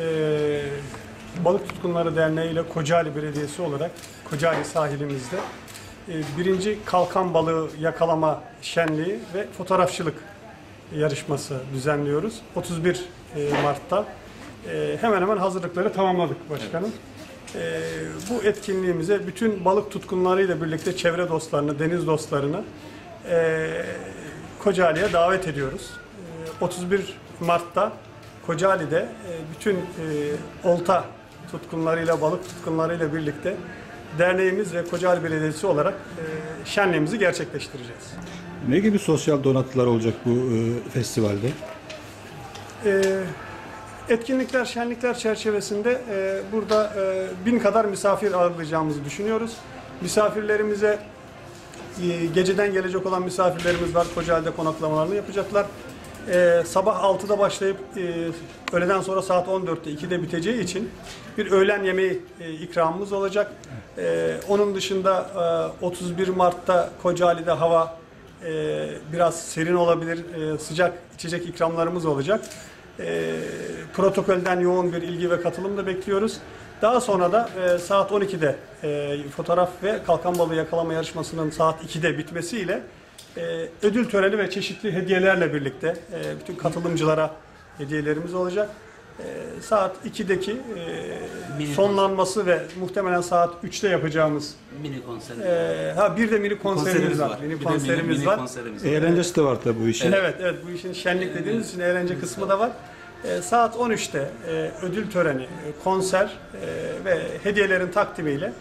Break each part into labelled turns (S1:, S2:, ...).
S1: E, Balık Tutkunları Derneği ile Kocaeli Belediyesi olarak Kocaeli sahilimizde e, birinci kalkan balığı yakalama şenliği ve fotoğrafçılık yarışması düzenliyoruz. 31 e, Mart'ta e, hemen hemen hazırlıkları tamamladık başkanım. E, bu etkinliğimize bütün balık tutkunlarıyla birlikte çevre dostlarını, deniz dostlarını e, Kocaeli'ye davet ediyoruz. E, 31 Mart'ta Kocaeli'de e, bütün e, olta tutkunlarıyla, balık tutkunlarıyla birlikte derneğimiz ve Kocaeli Belediyesi olarak e, şenliğimizi gerçekleştireceğiz.
S2: Ne gibi sosyal donatılar olacak bu festivalde?
S1: Etkinlikler, şenlikler çerçevesinde burada bin kadar misafir ağırlayacağımızı düşünüyoruz. Misafirlerimize geceden gelecek olan misafirlerimiz var. Kocaeli'de konaklamalarını yapacaklar. E, sabah 6'da başlayıp e, öğleden sonra saat 14'te 2'de biteceği için bir öğlen yemeği e, ikramımız olacak. E, onun dışında e, 31 Mart'ta Kocaeli'de hava e, biraz serin olabilir, e, sıcak içecek ikramlarımız olacak. E, protokolden yoğun bir ilgi ve katılım da bekliyoruz. Daha sonra da e, saat 12'de e, fotoğraf ve kalkan balığı yakalama yarışmasının saat 2'de bitmesiyle e, ödül töreni ve çeşitli hediyelerle birlikte e, bütün katılımcılara hediyelerimiz olacak. E, saat 2'deki e,
S3: Mini
S1: sonlanması ve muhtemelen saat 3'te yapacağımız
S3: Mini konser.
S1: e, ha bir de mini konserimiz, var. Mini
S3: Bir de
S1: konserimiz
S3: mini
S1: var.
S3: konserimiz var.
S2: Eğlencesi de var tabii bu işin.
S1: Evet, evet bu işin şenlik dediğimiz için eğlence kısmı da var. E, saat 13'te e, ödül töreni, e, konser e, ve hediyelerin takdimiyle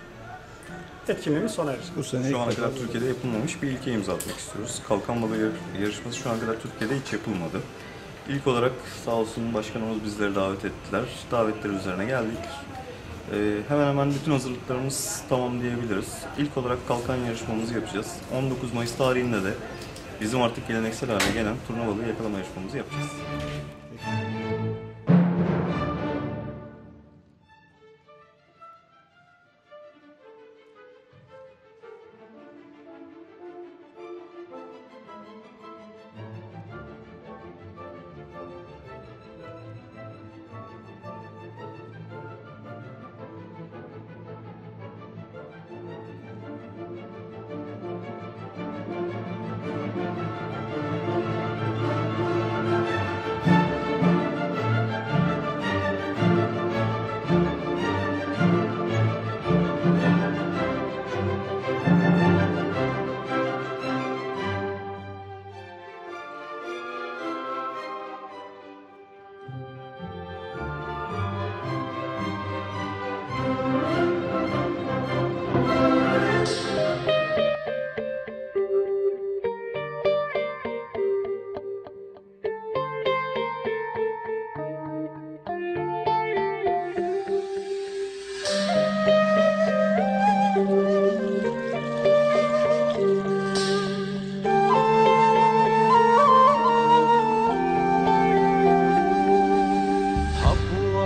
S1: etkinliğimiz sona erecek.
S2: Bu sene
S4: Şu ana kadar. Türkiye'de yapılmamış bir ilke imza atmak istiyoruz. Kalkan balığı yar- yarışması şu ana kadar Türkiye'de hiç yapılmadı. İlk olarak sağ olsun başkanımız bizleri davet ettiler. Davetler üzerine geldik. Ee, hemen hemen bütün hazırlıklarımız tamam diyebiliriz. İlk olarak kalkan yarışmamızı yapacağız. 19 Mayıs tarihinde de bizim artık geleneksel hale gelen turna balığı yakalama yarışmamızı yapacağız.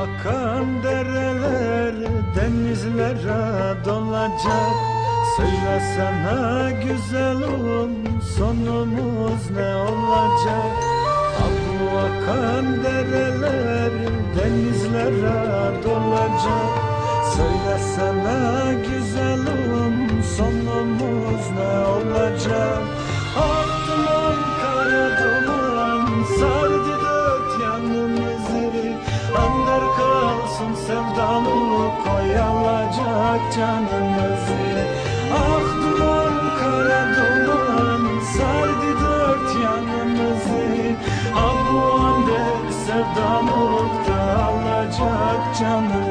S5: Akan dereler denizlere dolacak. Söylesene güzelim sonumuz ne olacak? Bu akan dereler denizlere dolacak. Söylesene güzelim sonumuz ne olacak koyalacak canımızı Ah duman kara duman sardı dört yanımızı. Ah bu ander sevdalıkta alacak canımızı